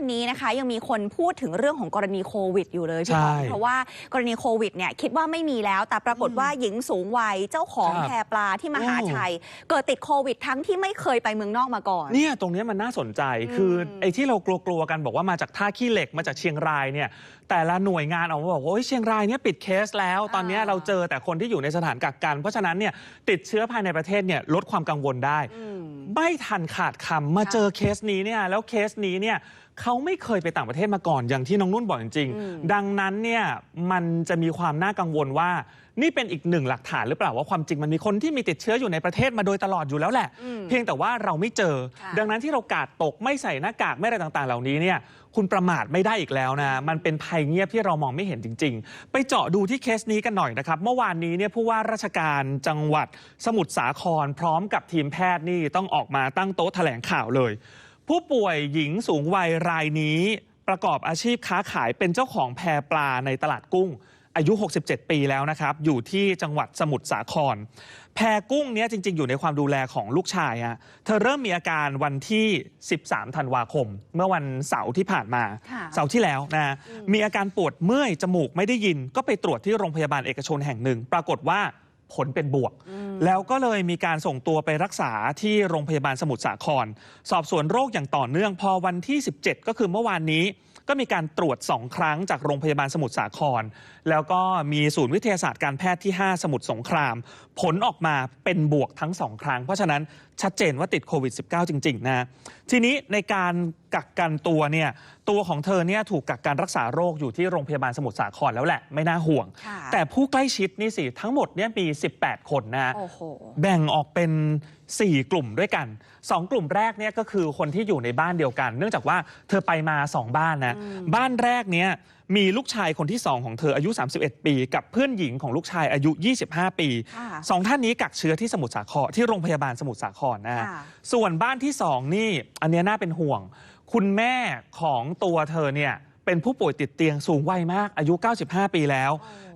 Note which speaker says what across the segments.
Speaker 1: วันนี้นะคะยังมีคนพูดถึงเรื่องของกรณีโควิด อยู่เลยพี่
Speaker 2: ใช่
Speaker 1: ปองเพราะว่ากรณีโควิดเนี่ยคิดว่าไม่มีแล้ว แต่ปรากฏว่าหญิงสูงวัยเจ้าของ
Speaker 2: ครับ
Speaker 1: แพปลาที่มหา
Speaker 2: โอ้
Speaker 1: ชัย เกิดติดโควิดทั้งที่ไม่เคยไปเมืองนอกมาก่อน
Speaker 2: เนี่ยตรงเนี้ยมันน่าสนใจ
Speaker 1: อืม
Speaker 2: คือไอ้ที่เรากลัวๆกันบอกว่ามาจากท่าขี้เหล็กมาจากเชียงรายเนี่ยแต่ละหน่วยงานออกมาบอกว่าโอ้ยเชียงรายเนี่ยปิดเคสแล้ว ตอนเนี้ยเราเจอแต่คนที่อยู่ในสถานกักกัน เพราะฉะนั้นเนี่ยติดเชื้อภายในประเทศเนี่ยลดความกังวลได้
Speaker 1: อืม
Speaker 2: ไม่ทันขาดคำมา
Speaker 1: ค่ะ
Speaker 2: เจอเคสนี้เนี่ยแล้วเคสนี้เนี่ยเขาไม่เคยไปต่างประเทศมาก่อนอย่างที่น้องนุ่นบอกจริง
Speaker 1: อืม
Speaker 2: ๆดังนั้นเนี่ยมันจะมีความน่ากังวลว่า นี่เป็นอีกหนึ่งหลักฐานหรือเปล่าว่าความจริงมันมีคนที่มีติดเชื้ออยู่ในประเทศมาโดยตลอดอยู่แล้วแหละ
Speaker 1: อืม
Speaker 2: เพียงแต่ว่าเราไม่เจอ
Speaker 1: ค่ะ
Speaker 2: ดังนั้นที่เรากาดตกไม่ใส่หน้ากากไม่อะไรต่างๆ เหล่านี้เนี่ยคุณประมาทไม่ได้อีกแล้วนะ มันเป็นภัยเงียบที่เรามองไม่เห็นจริง ๆ ไปเจาะดูที่เคสนี้กันหน่อยนะครับ เมื่อวานนี้เนี่ยผู้ว่าราชการจังหวัดสมุทรสาครพร้อมกับทีมแพทย์นี่ต้องออกมาตั้งโต๊ะแถลงข่าวเลย ผู้ป่วยหญิงสูงวัยรายนี้ ประกอบอาชีพค้าขายเป็นเจ้าของแพปลาในตลาดกุ้ง อายุ 67 ปีแล้วนะครับ อยู่ที่จังหวัดสมุทรสาคร แพกุ้งเนี้ยจริง ๆ อยู่ในความดูแลของลูกชายฮะเธอเริ่มมีอาการวันที่ 13 ธันวาคม เมื่อวันเสาร์ที่ผ่านมา
Speaker 1: ค่ะ
Speaker 2: เสาร์ที่แล้วนะ มีอาการปวดเมื่อย จมูกไม่ได้ยิน ก็ไปตรวจที่โรงพยาบาลเอกชนแห่งหนึ่ง ปรากฏว่าผลเป็นบวกแล้วก็เลยมีการส่งตัวไปรักษาที่โรงพยาบาลสมุทรสาคร สอบสวนโรคอย่างต่อเนื่องพอวันที่ 17 ก็คือเมื่อวานนี้ ก็มีการตรวจ 2 ครั้งจากโรงพยาบาลสมุทรสาคร แล้วก็มีศูนย์วิทยาศาสตร์การแพทย์ที่ 5 สมุทรสงคราม ผลออกมาเป็นบวกทั้ง 2 ครั้ง เพราะฉะนั้นชัดเจนว่าติดโควิด -19 จริง ๆ นะ ทีนี้ในการกักกันตัวเนี่ยตัวของเธอเนี่ยถูกกักกันรักษาโรคอยู่ที่โรงพยาบาลสมุทรสาครแล้วแหละไม่น่าห่วง
Speaker 1: ค่ะ
Speaker 2: แต่ผู้ใกล้ชิดนี่สิทั้งหมดเนี่ยมี 18 คนนะ
Speaker 1: โอ้โห
Speaker 2: แบ่งออกเป็น 4 กลุ่มด้วยกัน 2 กลุ่มแรกเนี่ยก็คือคนที่อยู่ในบ้านเดียวกัน เนื่องจากว่าเธอไปมา 2 บ้านนะบ้านแรกเนี่ยมีลูกชายคนที่ 2 ของเธออายุ 31 ปี กับเพื่อนหญิงของลูกชายอายุ 25 ปี
Speaker 1: ค่ะ
Speaker 2: สองท่านนี้กักเชื้อที่สมุทรสาครที่โรงพยาบาลสมุทรสาครนะฮะ
Speaker 1: ค่ะ
Speaker 2: ส่วนบ้านที่ 2 นี่อันเนี้ยน่าเป็นห่วง คุณแม่ของตัวเธอเนี่ย เป็นผู้ป่วยติดเตียงสูงวัยมากอายุ 95 ปีแล้ว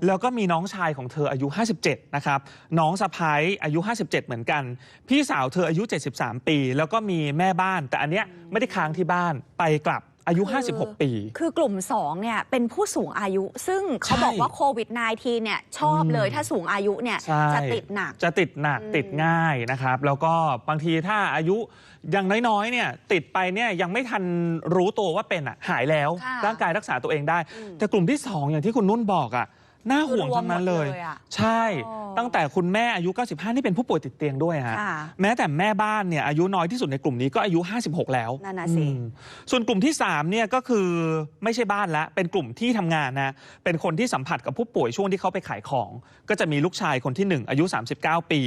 Speaker 2: แล้วก็มีน้องชายของเธออายุ 57 นะครับ น้องสะพ้ายอายุ 57 เหมือนกัน พี่สาวเธออายุ 73 ปี แล้วก็มีแม่บ้าน แต่อันเนี้ยไม่ได้ค้างที่บ้านไปกลับ อายุ
Speaker 1: คือ
Speaker 2: 56 ปี
Speaker 1: คือกลุ่ม 2 เนี่ย เป็นผู้สูงอายุ ซึ่งเขา
Speaker 2: ใช่
Speaker 1: บอกว่าโควิด -19 เนี่ย ชอบเลย
Speaker 2: อืม
Speaker 1: ถ้าสูงอายุเนี่ย
Speaker 2: ใช่
Speaker 1: จะติดหนัก
Speaker 2: จะติดหนัก
Speaker 1: อืม
Speaker 2: ติดง่ายนะครับ แล้วก็บางทีถ้าอายุยังน้อยๆ เนี่ย ติดไปเนี่ยยังไม่ทันรู้ตัวว่าเป็นอะหายแล้ว
Speaker 1: ค่ะ
Speaker 2: ร่างกายรักษาตัวเองได้
Speaker 1: อืม
Speaker 2: แต่กลุ่มที่ 2 อย่างที่คุณนุ่นบอกอะ น่าห่วงทั้งนั้นเลย
Speaker 1: รวมหมดเลยอะ
Speaker 2: ใช่
Speaker 1: อ๋อ
Speaker 2: ตั้งแต่คุณแม่อายุ 95 นี่เป็นผู้ป่วยติดเตียงด้วยฮะ
Speaker 1: ค่ะ
Speaker 2: แม้แต่แม่บ้านเนี่ยอายุน้อยที่สุดในกลุ่มนี้ก็อายุ 56 แล้ว
Speaker 1: นั่นน่ะสิ
Speaker 2: อืมส่วนกลุ่มที่3เนี่ยก็คือไม่ใช่บ้านละเป็นกลุ่มที่ทำงานนะเป็นคนที่สัมผัสกับผู้ป่วยช่วงที่เขาไปขายของ ก็จะมีลูกชายคนที่ 1 อายุ 39 ปี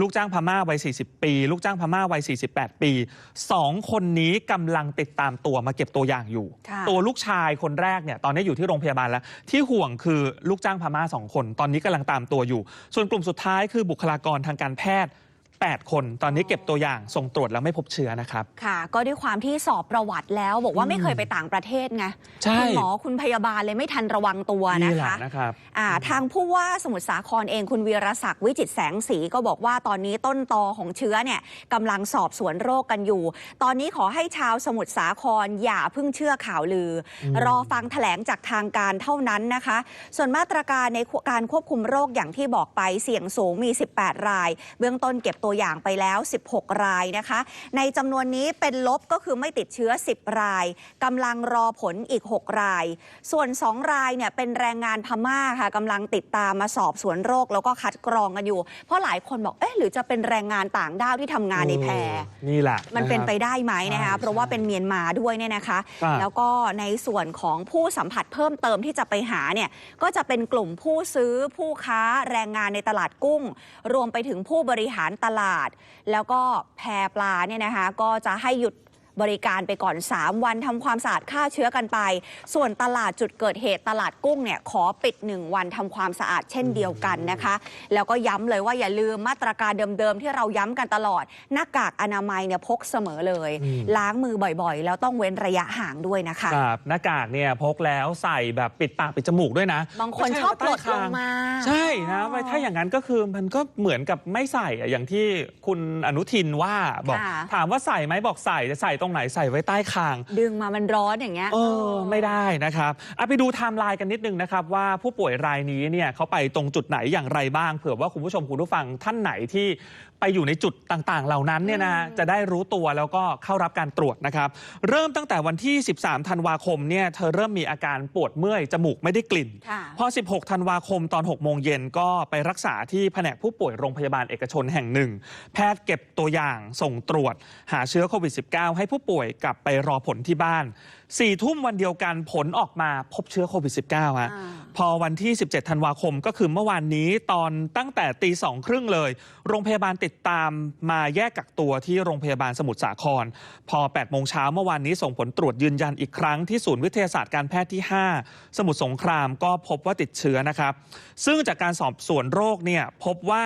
Speaker 2: ลูกจ้างพม่าวัย 40 ปี ลูกจ้างพม่าวัย 48 ปี 2 คนนี้กำลังติดตามตัวมาเก็บตัวอย่างอยู่
Speaker 1: ค่ะ
Speaker 2: ตัวลูกชายคนแรกเนี่ยตอนนี้อยู่ที่โรงพยาบาลแล้ว ที่ห่วงคือลูกจ้างพม่าสองคน ตอนนี้กำลังตามตัวอยู่ ส่วนกลุ่มสุดท้ายคือบุคลากรทางการแพทย์ 8 คน ตอนนี้เก็บตัวอย่างส่งตรวจแล้วไม่พบเชื้อนะครับ
Speaker 1: ค่ะ ก็ด้วยความที่สอบประวัติแล้ว บอกว่าไม่เคยไปต่างประเทศไง
Speaker 2: ใช่
Speaker 1: คุณหมอคุณพยาบาลเลยไม่ทันระวังตัวนะ
Speaker 2: นี่แหละ
Speaker 1: คะ
Speaker 2: นะครับ
Speaker 1: อ่าทางผู้ว่าสมุทรสาครเองคุณวีรศักดิ์วิจิตรแสงสีก็บอกว่าตอนนี้ต้นตอของเชื้อเนี่ยกำลังสอบสวนโรคกันอยู่ ตอนนี้ขอให้ชาวสมุทรสาครอย่าเพิ่งเชื่อข่าวลืออ
Speaker 2: ม
Speaker 1: รอฟังแถลงจากทางการเท่านั้นนะคะ ส่วนมาตรการในการควบคุมโรคอย่างที่บอกไปเสี่ยงสูงมี 18 ราย เบื้องต้นเก็บตัวอย่างไปแล้ว 16 รายนะคะ ในจำนวนนี้เป็นลบก็คือไม่ติดเชื้อ 10 รายกำลังรอผลอีก 6 ราย ส่วน 2 รายเนี่ยเป็นแรงงานพม่าค่ะกำลังติดตามมาสอบสวนโรค แล้วก็คัดกรองกันอยู่ เพราะหลายคนบอกเอ๊ะหรือจะเป็นแรงงานต่างด้าวที่ทำงานในแพ
Speaker 2: เออนี่แหละ
Speaker 1: มันเป็นไปะ
Speaker 2: ครับ
Speaker 1: ได้ไหมนะคะ
Speaker 2: ใช่
Speaker 1: เพราะว่าเป็นเมียนมาด้วยเนี่ยนะคะ
Speaker 2: ครับ
Speaker 1: แล้วก็ในส่วนของผู้สัมผัสเพิ่มเติมที่จะไปหาเนี่ยก็จะเป็นกลุ่มผู้ซื้อผู้ค้าแรงงานในตลาดกุ้ง รวมไปถึงผู้บริหารตลาดแล้วก็แพปลาเนี่ยนะคะก็จะให้หยุด บริการไปก่อน 3 วันทำความสะอาดฆ่าเชื้อกันไป ส่วนตลาดจุดเกิดเหตุตลาดกุ้งเนี่ยขอปิด 1 วันทำความสะอาดเช่นเดียวกันนะคะ แล้วก็ย้ำเลยว่าอย่าลืมมาตรการเดิมๆ ที่เราย้ำกันตลอด หน้ากากอนามัยเนี่ยพกเสมอเลย
Speaker 2: อืม
Speaker 1: ล้างมือบ่อยๆ แล้วต้องเว้นระยะห่างด้วยนะคะ
Speaker 2: ครับหน้ากากเนี่ยพกแล้วใส่แบบปิดปากปิดจมูกด้วยนะ
Speaker 1: บางคน
Speaker 2: ไม่ใช
Speaker 1: อบปลด
Speaker 2: ใต้
Speaker 1: ล
Speaker 2: คาง
Speaker 1: มา
Speaker 2: ใช่นะไม่ถ้าอย่างนั้นก็คือมันก็เหมือนกับไม่ใส่อะอย่างที่คุณอนุทินว่าบอก
Speaker 1: ค่ะ
Speaker 2: ถามว่าใส่ไหมบอกใส่แต่ใส่ตรงไหนใส่ไว้ใต้คาง
Speaker 1: ดึงมามันร้อนอย่างเงี้ย
Speaker 2: เออไม่ได้นะครับอะไปดูไทม์ไลน์กันนิดนึงนะครับว่าผู้ป่วยรายนี้เนี่ยเขาไปตรงจุดไหนอย่างไรบ้าง เผื่อว่าคุณผู้ชมคุณผู้ฟังท่านไหนที่ ไปอยู่ในจุดต่างๆ เหล่านั้นเนี่ยนะ
Speaker 1: อืม
Speaker 2: จะได้รู้ตัวแล้วก็เข้ารับการตรวจนะครับ เริ่มตั้งแต่วันที่ 13 ธันวาคมเนี่ยเธอเริ่มมีอาการปวดเมื่อย จมูกไม่ได้กลิ่น
Speaker 1: ค่ะ
Speaker 2: พอ 16 ธันวาคมตอน 6 โมงเย็นก็ไปรักษาที่แผนกผู้ป่วยโรงพยาบาลเอกชนแห่งหนึ่ง แพทย์เก็บตัวอย่างส่งตรวจ หาเชื้อโควิด -19 ให้ผู้ป่วยกลับไปรอผลที่บ้าน สี่ทุ่มวันเดียวกันผลออกมาพบเชื้อโควิด -19 ฮะ
Speaker 1: อ่า
Speaker 2: พอวันที่ 17 ธันวาคมก็คือเมื่อวานนี้ตอนตั้งแต่ตีสองครึ่งเลย โรงพยาบาลติดตามมาแยกกักตัวที่โรงพยาบาลสมุทรสาคร พอ8โมงเช้าเมื่อวานนี้ส่งผลตรวจยืนยันอีกครั้งที่ศูนย์วิทยาศาสตร์การแพทย์ที่ 5 สมุทรสงครามก็พบว่าติดเชื้อนะครับ ซึ่งจากการสอบสวนโรคเนี่ยพบว่า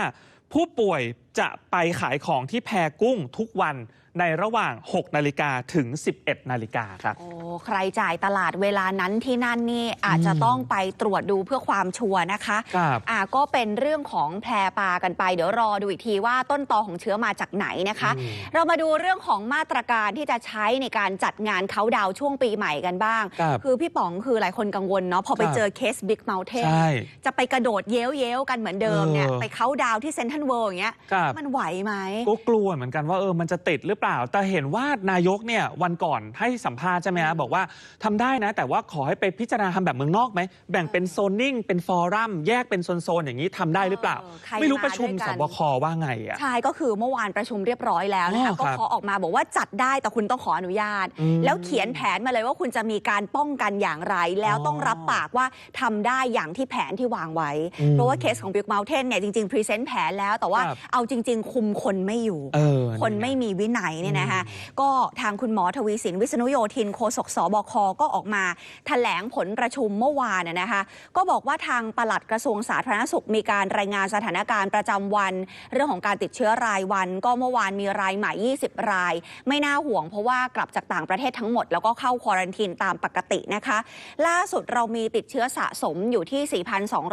Speaker 2: ผู้ป่วย จะไปขายของที่แพกุ้งทุกวันในระหว่าง 6 นาฬิกาถึง 11 นาฬิกาครับ
Speaker 1: โอ้ ใครจ่ายตลาดเวลานั้นที่นั่นนี่อาจจะต้องไปตรวจดูเพื่อความชัวร์นะคะ
Speaker 2: ครับ
Speaker 1: อ่าก็เป็นเรื่องของแพรปลากันไป เดี๋ยวรอดูอีกทีว่าต้นตอของเชื้อมาจากไหนนะคะ
Speaker 2: อืม
Speaker 1: เรามาดูเรื่องของมาตรการที่จะใช้ในการจัดงานเขาดาวช่วงปีใหม่กันบ้าง
Speaker 2: ครับ
Speaker 1: คือพี่ป๋องคือหลายคนกังวลเนาะพอไป
Speaker 2: ครับ
Speaker 1: เจอเคสบิ๊กเม t เทน
Speaker 2: ใช่
Speaker 1: จะไปกระโดดเย้ยวเย้ยวๆกันเหมือนเดิมเนี่ย
Speaker 2: เออ
Speaker 1: ไปเขาดาวที่เซนทรัลเวิลด์อย่างเงี้ย
Speaker 2: ครับ
Speaker 1: มันไหวไหม
Speaker 2: ก็กลัวเหมือนกันว่าเออมันจะติดหรือเปล่า แต่เห็นว่านายกเนี่ยวันก่อนให้สัมภาษณ์ใช่ไหมฮะบอกว่าทำได้นะ แต่ว่าขอให้ไปพิจารณาทำแบบเมืองนอกไหม แบ่งเป็นโซนนิ่ง เป็นฟอรัม แยกเป็นโซน ๆ อย่างนี้ทำได้หรือเปล่า
Speaker 1: เออใคร
Speaker 2: ไม่รู้
Speaker 1: มา
Speaker 2: ประชุม
Speaker 1: ด้วยกั
Speaker 2: ส
Speaker 1: น
Speaker 2: บคว่าไงอะ
Speaker 1: ใช่ก็คือเมื่อวานประชุมเรียบร้อยแล้วนะคะ
Speaker 2: อ๋อ
Speaker 1: ก็
Speaker 2: ครับ
Speaker 1: ขอออกมาบอกว่าจัดได้แต่คุณต้องขออนุญาต
Speaker 2: อืม
Speaker 1: แล้วเขียนแผนมาเลยว่าคุณจะมีการป้องกันอย่างไร แล้วต้องรับปากว่าทำได้อย่างที่แผนที่วางไว้
Speaker 2: อืม
Speaker 1: เพราะว่าเคสของ Big Mountain เนี่ยจริงๆพรีเซนต์แผนแล้วแต่ว่า
Speaker 2: ครับ
Speaker 1: เอาจริง ๆ คุมคนไม่อยู่
Speaker 2: เออ
Speaker 1: คนไม่มีวินัยเนี่ยนะคะก็ทางคุณหมอทวีสินวิษณุโยธินโฆษกสบคก็ออกมาแถลงผลประชุมเมื่อวานนะนะคะก็บอกว่าทางปลัดกระทรวงสาธารณสุขมีการรายงานสถานการณ์ประจำวัน เรื่องของการติดเชื้อรายวัน ก็เมื่อวานมีรายใหม่ 20 ราย ไม่น่าห่วงเพราะว่ากลับจากต่างประเทศทั้งหมด แล้วก็เข้าควอรันทีนตามปกตินะคะ ล่าสุดเรามีติดเชื้อสะสมอยู่ที่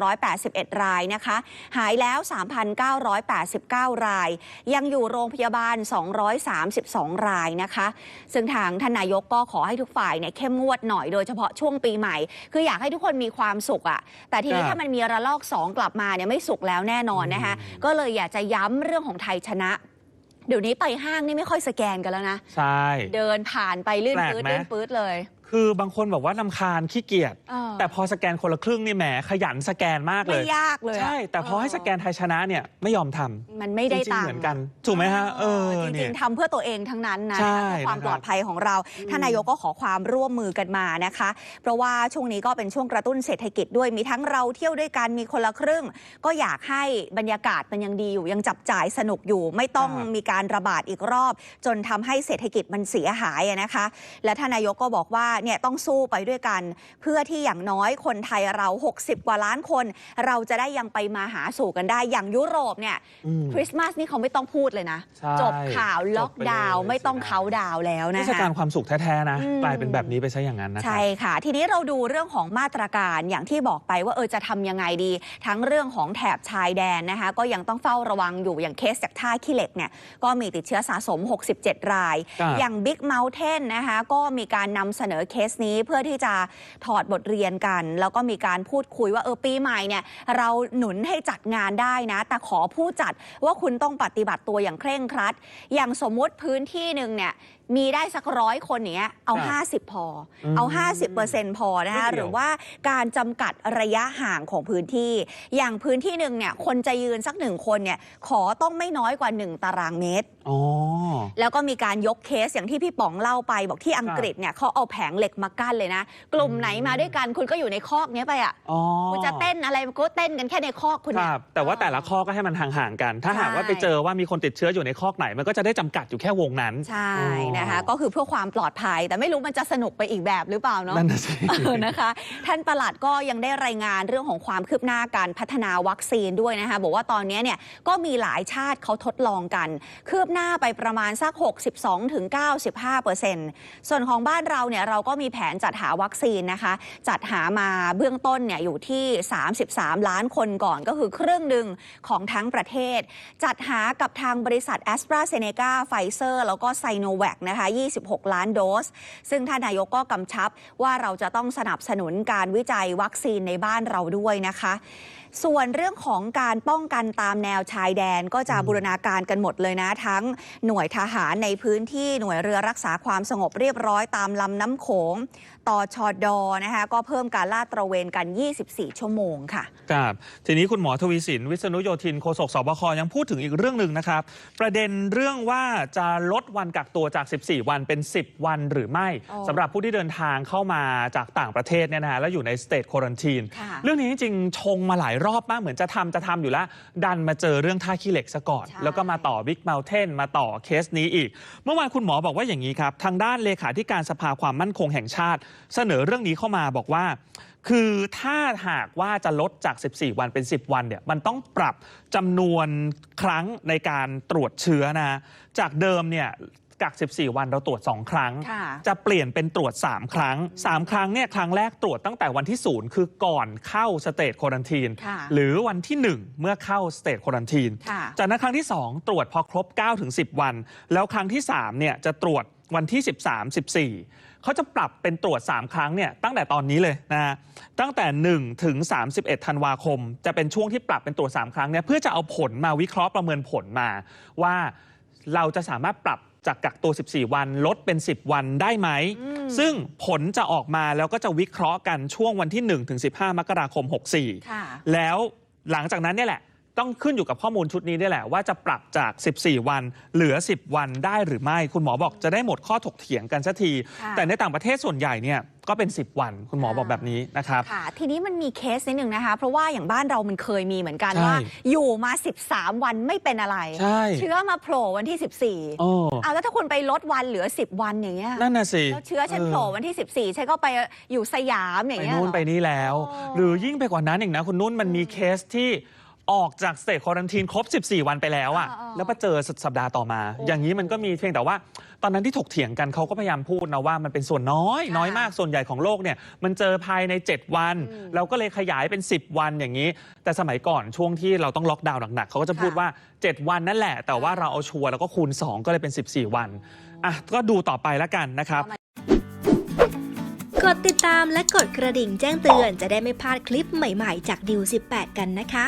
Speaker 1: 4,281 รายนะคะ หายแล้ว 3,989ราย ยังอยู่โรงพยาบาล 232 รายนะคะ ซึ่งทางท่านนายกก็ขอให้ทุกฝ่ายเนี่ยเข้มงวดหน่อยโดยเฉพาะช่วงปีใหม่ คืออยากให้ทุกคนมีความสุขอะแต่ทีนี้
Speaker 2: ครับ
Speaker 1: ถ้ามันมีระลอก 2 กลับมาเนี่ยไม่สุขแล้วแน่นอนนะคะก็เลยอยากจะย้ำเรื่องของไทยชนะเดี๋ยวนี้ไปห้างนี่ไม่ค่อยสแกนกันแล้วนะ
Speaker 2: ใช่
Speaker 1: เดินผ่านไปลื่น
Speaker 2: แปลก
Speaker 1: ปื๊ด
Speaker 2: ไหม
Speaker 1: ลื่นปื๊ดเลย
Speaker 2: คือบางคนบอกว่าลำคาญขี้เกียจ
Speaker 1: เออ
Speaker 2: แต่พอสแกนคนละครึ่งนี่แหมขยันสแกนมากเล
Speaker 1: ไม่
Speaker 2: ย
Speaker 1: ยากเลยอะ
Speaker 2: ใช่ แต่พอให้สแกนไทยชนะเนี่ยไม่ยอมทำ
Speaker 1: มันไม่ได้
Speaker 2: จริงๆ
Speaker 1: ตังค์
Speaker 2: เหมือนกัน ถูกไหมฮะ เออ
Speaker 1: จ
Speaker 2: เนี่
Speaker 1: ริ
Speaker 2: ย
Speaker 1: งๆทำเพื่อตัวเองทั้งนั้นนะ
Speaker 2: ใช่
Speaker 1: เพื่อความ
Speaker 2: นะครับ
Speaker 1: ปลอดภัยของเราท่านนายกก็ขอความร่วมมือกันมานะคะ เพราะว่าช่วงนี้ก็เป็นช่วงกระตุ้นเศรษฐกิจด้วยมีทั้งเราเที่ยวด้วยกันมีคนละครึ่ง ก็อยากให้บรรยากาศมันยังดีอยู่ยังจับจ่ายสนุกอยู่ ไม่ต้อง
Speaker 2: ครับ
Speaker 1: มีการระบาดอีกรอบ จนทำให้เศรษฐกิจมันเสียหายอะนะคะ และท่านนายกก็บอกว่าเนี่ยต้องสู้ไปด้วยกัน เพื่อที่อย่างน้อยคนไทยเรา 60 กว่าล้านคน เราจะได้ยังไปมาหาสู่กันได้อย่างยุโรปเนี่ย
Speaker 2: อืม
Speaker 1: คริสต์มาสนี่เขาไม่ต้องพูดเลยนะ
Speaker 2: ใช่
Speaker 1: จบข่าวล็อกดาวน์
Speaker 2: จบไปเลย
Speaker 1: ไม่ต้อง
Speaker 2: สินะ
Speaker 1: เขาดาวน์แล้ว
Speaker 2: เท
Speaker 1: นะ
Speaker 2: ศ
Speaker 1: คะ
Speaker 2: กาลความสุขแท้ๆนะ
Speaker 1: อืม
Speaker 2: กลายเป็นแบบนี้ไปซะอย่างนั้นนะครั
Speaker 1: ใช่ค่ะ ทีนี้เราดูเรื่องของมาตรการอย่างที่บอกไปว่าเออจะทำยังไงดี ทั้งเรื่องของแถบชายแดนนะคะ ก็ยังต้องเฝ้าระวังอยู่อย่างเคสจากท่าขี้เหล็กเนี่ยก็มีติดเชื้อสะสม 67 ราย
Speaker 2: ครับ
Speaker 1: อย่าง Big Mountain นะคะก็มีการนำเสนอเคสนี้เพื่อที่จะถอดบทเรียนกัน แล้วก็มีการพูดคุยว่าเออปีใหม่เนี่ยเราหนุนให้จัดงานได้นะ แต่ขอผู้จัดว่าคุณต้องปฏิบัติตัวอย่างเคร่งครัด อย่างสมมุติพื้นที่หนึ่งเนี่ย มีได้สักร้อยคนอย่างเนี้ยเอา
Speaker 2: ครับ
Speaker 1: 50 พอ
Speaker 2: อืม
Speaker 1: เอา 50%พอนะคะ
Speaker 2: ไม่เกี่ยว
Speaker 1: หรือว่าการจำกัดระยะห่างของพื้นที่ อย่างพื้นที่หนึ่งเนี่ยคนจะยืนสักหนึ่งคนเนี่ยขอต้องไม่น้อยกว่า 1 ตารางเมตร
Speaker 2: อ๋อ
Speaker 1: แล้วก็มีการยกเคสอย่างที่พี่ป๋องเล่าไป บอกที่อังกฤษเนี่ยเขาเอาแผงเหล็กมากั้นเลยนะ กลุ่มไหนมาด้วยกันคุณก็อยู่ในคอกเนี้ยไปอะ
Speaker 2: อ๋อ
Speaker 1: คุณจะเต้นอะไรก็เต้นกันแค่ในคอกคุณ
Speaker 2: ค
Speaker 1: เนี่ย
Speaker 2: รับ แต่ว่าแต่ละข้อก็ให้มันห่างๆกัน ถ้าหากว่าไปเจอว่ามีคนติดเชื้ออยู่ในคอกไหน มันก็จะได้จำกัดอยู่แค่วงนั้น
Speaker 1: ใช่
Speaker 2: อ๋อ
Speaker 1: นะคะ ก็คือเพื่อความปลอดภัย แต่ไม่รู้มันจะสนุกไปอีกแบบหรือเปล่าเนาะ
Speaker 2: นั่นน่ะสิ
Speaker 1: เออนะคะ ท่านประหลัดก็ยังได้รายงานเรื่องของความคืบหน้าการพัฒนาวัคซีนด้วยนะคะ บอกว่าตอนนี้เนี่ยก็มีหลายชาติเขาทดลองกัน คืบหน้าไปประมาณสัก 62-95%ส่วนของบ้านเราเนี่ยเราก็มีแผนจัดหาวัคซีนนะคะ จัดหามาเบื้องต้นเนี่ยอยู่ที่ 33 ล้านคนก่อนก็คือครึ่งหนึ่งของทั้งประเทศ จัดหากับทางบริษัท a s t r a z เซ e c a ไฟเซอร์แล้วก็ไซโนแว c นะะคะ 26 ล้านโดส ซึ่งท่านนายกก็กำชับว่าเราจะต้องสนับสนุนการวิจัยวัคซีนในบ้านเราด้วยนะคะ ส่วนเรื่องของการป้องกันตามแนวชายแดนก็จะบูรณาการกันหมดเลยนะ ทั้งหน่วยทหารในพื้นที่หน่วยเรือรักษาความสงบเรียบร้อยตามลำน้ำโขงต่อชอดอนะคะก็เพิ่มการลาดตระเวนกัน 24 ชั่วโมงค่ะ
Speaker 2: ครับทีนี้คุณหมอทวีสิน วิษณุโยธินโฆษกสบคยังพูดถึงอีกเรื่องหนึ่งนะครับ ประเด็นเรื่องว่าจะลดวันกักตัวจาก14 วันเป็น 10 วันหรือไม่
Speaker 1: อ๋อ
Speaker 2: สำหรับผู้ที่เดินทางเข้ามาจากต่างประเทศเนี่ยนะฮะแล้วอยู่ในสเต e ควอนตีน
Speaker 1: ค่ะ
Speaker 2: เรื่องนี้จริงๆชงมาหลายรอบมากเหมือนจะทำจะทำอยู่แล้ว ดันมาเจอเรื่องท่าขี้เหล็กซะก่อน
Speaker 1: ใช่
Speaker 2: แล้วก็มาต่อบิ๊กเมลเทนมาต่อเคสนี้อีก เมื่อวานคุณหมอบอกว่าอย่างนี้ครับ ทางด้านเลขาธิการสภาความมั่นคงแห่งชาติ เสนอเรื่องนี้เข้ามาบอกว่าคือถ้าหากว่าจะลดจาก 14 วันเป็น 10 วันเนี่ยมันต้องปรับจำนวนครั้งในการตรวจเชื้อนะ จากเดิมเนี่ย กัก 14 วันเราตรวจ 2 ครั้ง
Speaker 1: ค่ะ
Speaker 2: จะเปลี่ยนเป็นตรวจ 3 ครั้ง 3 ครั้งเนี่ยครั้งแรกตรวจตั้งแต่วันที่ 0 คือก่อนเข้าสเตทควอนตีน
Speaker 1: ค่ะ
Speaker 2: หรือวันที่ 1 เมื่อเข้าสเตทควอนตีน
Speaker 1: ค่ะ
Speaker 2: จากนั้นครั้งที่ 2 ตรวจพอครบ9ถึง10 วัน แล้วครั้งที่3เนี่ยจะตรวจวันที่ 13 14 เขาจะปรับเป็นตรวจ 3 ครั้งเนี่ยตั้งแต่ตอนนี้เลยนะฮะตั้งแต่ 1 ถึง 31 ธันวาคม จะเป็นช่วงที่ปรับเป็นตรวจ 3 ครั้งเนี่ยเพื่อจะเอาผลมาวิเคราะห์ประเมินผลมาว่าเราจะสามารถปรับ จากกักตัว 14 วันลดเป็น 10 วันได้ไหม
Speaker 1: อืม
Speaker 2: ซึ่งผลจะออกมาแล้วก็จะวิเคราะห์กันช่วงวันที่1ถึง15 มกราคม 64
Speaker 1: ค่ะ
Speaker 2: แล้วหลังจากนั้นเนี่ยแหละ ต้องขึ้นอยู่กับข้อมูลชุดนี้นี่แหละว่าจะปรับจาก 14 วัน เหลือ 10 วันได้หรือไม่ คุณหมอบอกจะได้หมดข้อถกเถียงกันสักที
Speaker 1: ค่ะ
Speaker 2: แต่ในต่างประเทศส่วนใหญ่เนี่ยก็เป็น 10 วัน คุณหมอบอกแบบนี้นะครับ
Speaker 1: ค่ะ ทีนี้มันมีเคสนิดหนึ่งนะคะ เพราะว่าอย่างบ้านเรามันเคยมีเหมือนกัน
Speaker 2: ใช่
Speaker 1: ว่า อยู่มา 13 วันไม่เป็นอะไร
Speaker 2: ใช่
Speaker 1: เชื้อมาโผล่วันที่ 14
Speaker 2: โอ้
Speaker 1: เอาแล้วถ้าคุณไปลดวันเหลือ 10 วันอย่างเงี้ย
Speaker 2: นั่นน่ะสิ
Speaker 1: แล้วเชื้อฉันโผล่วันที่ 14ฉันก็ไปอยู่สยามอย่าง
Speaker 2: ไป
Speaker 1: เงี้ย
Speaker 2: นู่น
Speaker 1: เหรอ
Speaker 2: ไปนี่แล้ว
Speaker 1: โอ้
Speaker 2: หรือยิ่งไปกว่านั้นอีกนะคุณนุ่นมันมีเคสที่ ออกจากสเตทควอนตีนครบ 14 วันไปแล้วอะ
Speaker 1: อ่าๆ
Speaker 2: แล้วมาเจอสัปดาห์ต่อมา
Speaker 1: โอ้
Speaker 2: อย่างนี้มันก็มีเพียงแต่ว่า ตอนนั้นที่ถกเถียงกันเขาก็พยายามพูดนะว่ามันเป็นส่วนน้อย
Speaker 1: ค่ะ
Speaker 2: น้อยมากส่วนใหญ่ของโลกเนี่ย มันเจอภายใน 7 วัน
Speaker 1: อืม
Speaker 2: เราก็เลยขยายเป็น 10 วันอย่างนี้ แต่สมัยก่อนช่วงที่เราต้องล็อกดาวน์หนักๆเขาก็จะพูด
Speaker 1: ค่ะ
Speaker 2: ว่า 7 วันนั่นแหละ แต่ว่าเราเอาชัวร์แล้วก็คูณ 2 ก็เลยเป็น 14 วันอะก็ดูต่อไปแล้วกันนะครับ
Speaker 3: กดติดตามและกดกระดิ่งแจ้งเตือนจะได้ไม่พลาดคลิปใหม่ๆ จากดิว18 กันนะคะ